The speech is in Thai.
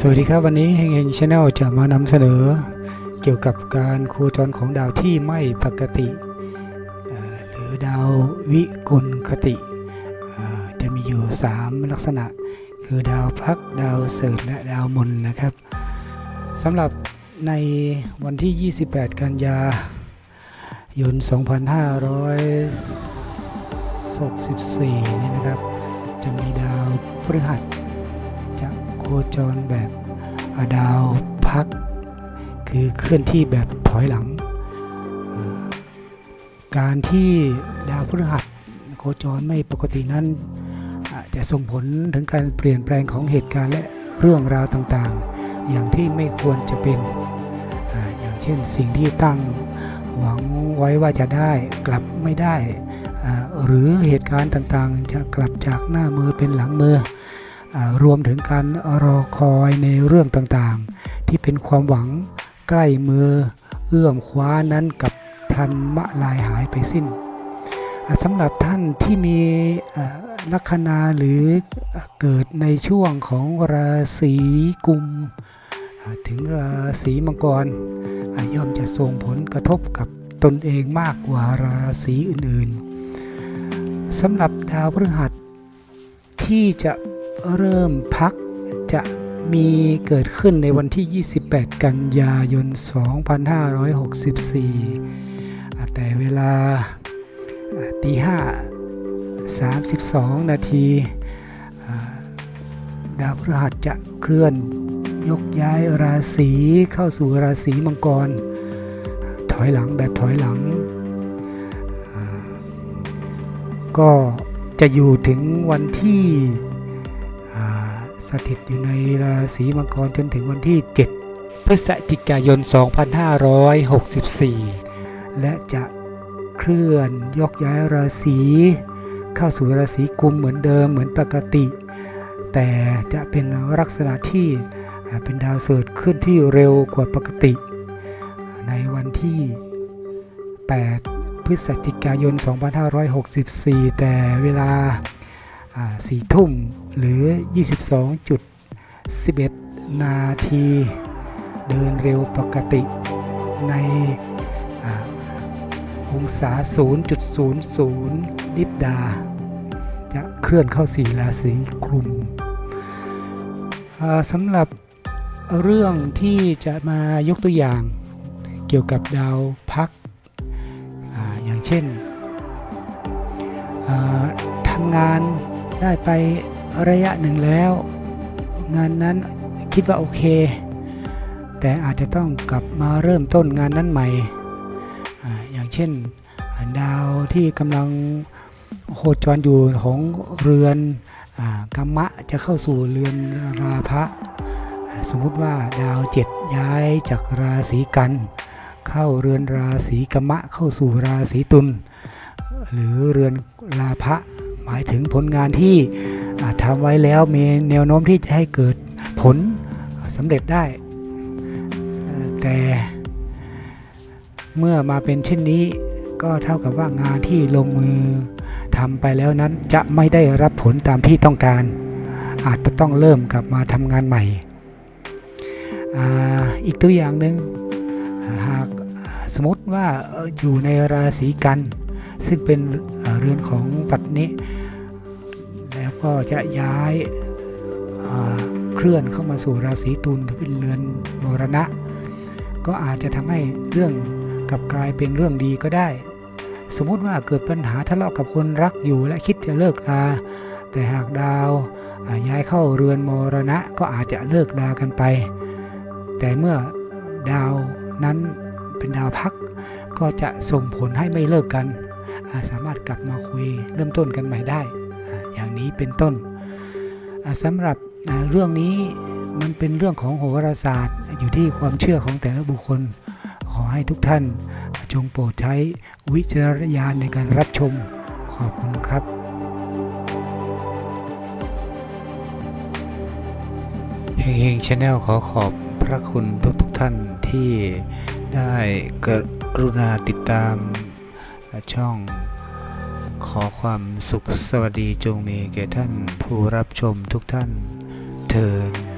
สวัสดีครับวันนี้เฮงเฮงชาแนลจะมานำเสนอ เกี่ยวกับการโคจรของดาวที่ไม่ปกติ หรือดาววิกลคติ จะมีอยู่ 3 ลักษณะ คือดาวพักดาวเสริฐและดาวมนนะครับสำหรับในวันที่ 28 กันยายน 2564 นี่นะครับ จะมีดาวพฤหัส คจรแบบดาวพัก คือเคลื่อนที่แบบถอยหลัง การที่ดาวพฤหัสโคจรไม่ปกตินั้นจะส่งผลถึงการเปลี่ยนแปลงของเหตุการณ์และเรื่องราวต่างๆ อย่างที่ไม่ควรจะเป็น อย่างเช่นสิ่งที่ตั้งหวังไว้ว่าจะได้กลับไม่ได้ หรือเหตุการณ์ต่างๆ จะกลับจากหน้ามือเป็นหลังมือ รวมถึงการรอคอยในเรื่องต่างๆ ที่เป็นความหวังใกล้มือเอื้อมคว้านั้นกับพลันมะลายหายไปสิ้นสำหรับท่านที่มีลัคนาหรือเกิดในช่วงของราศีกุม ถึงราศีมังกร ย่อมจะส่งผลกระทบกับตนเองมากกว่าราศีอื่นๆสำหรับดาวพฤหัสที่จะ เริ่มพักจะมีเกิดขึ้นในวันที่ 28 กันยายน 2564 แต่เวลาตีห้า32 นาทีดาวพฤหัสจะเคลื่อนยกย้ายราศีเข้าสู่ราศีมังกร ถอยหลังแบบถอยหลัง ก็จะอยู่ถึงวันที่ สถิตอยู่ในราศีมังกรจนถึงวันที่ 7 พฤศจิกายน 2564 และจะเคลื่อนยกย้ายราศีเข้าสู่ราศีกุมเหมือนเดิมเหมือนปกติ แต่จะเป็นลักษณะที่เป็นดาวเสริฐขึ้นที่เร็วกว่าปกติ ในวันที่ 8 พฤศจิกายน 2564 แต่เวลา สี่ทุ่มหรือ 22.11 นาที เดินเร็วปกติในอาองศา 0.00 ลิบดา จะเคลื่อนเข้าสี่ราศีคลุมอ่าสำหรับเรื่องที่จะมายกตัวอย่างเกี่ยวกับดาวพักออย่างเช่นทำงาน ได้ไประยะหนึ่งแล้ว งานนั้นคิดว่าโอเค แต่อาจจะต้องกลับมาเริ่มต้นงานนั้นใหม่ อย่างเช่นดาวที่กำลังโคจรอยู่ของเรือนอกรรมะจะเข้าสู่เรือนราพะสมมุติว่าดาวเจ็ดย้ายจากราศีกัน เข้าเรือนราศีกรรมะเข้าสู่ราศีตุลหรือเรือนราพะ หมายถึงผลงานที่อ่าทำไว้แล้วมีแนวโน้มที่จะให้เกิดผลสำเร็จได้ แต่เมื่อมาเป็นเช่นนี้ก็เท่ากับว่างานที่ลงมือทำไปแล้วนั้นจะไม่ได้รับผลตามที่ต้องการ อาจจะต้องเริ่มกลับมาทำงานใหม่ออีกตัวอย่างหนึ่งอ่าหากสมมติว่าอยู่ในราศีกัน ซึ่งเป็น เรือนของปัตนิแล้วก็จะย้ายาเคลื่อนเข้ามาสู่ราศีตุลที่เป็นเรือนมรณะ ก็อาจจะทำให้เรื่องกลับกลายเป็นเรื่องดีก็ได้ สมมุติว่าเกิดปัญหาทะเลาะกับคนรักอยู่และคิดจะเลิกลา แต่หากดาวาย้ายเข้าเรือนมรณะก็อาจจะเลิกลากันไป แต่เมื่อดาวนั้นเป็นดาวพักก็จะส่งผลให้ไม่เลิกกัน สามารถกลับมาคุยเริ่มต้นกันใหม่ได้ อย่างนี้เป็นต้นอ่าสำหรับเรื่องนี้มันเป็นเรื่องของโหราศาสตร์ อยู่ที่ความเชื่อของแต่ละบุคคล ขอให้ทุกท่านจงโปรดใช้วิจารณญาณในการรับชมขอบคุณครับเฮงเฮงชาแนลขอขอบพระคุณทุกทุกท่านที่ได้กรุณาติดตามช่อง ขอความสุขสวัสดีจงมีแก่ท่านผู้รับชมทุกท่านเทิน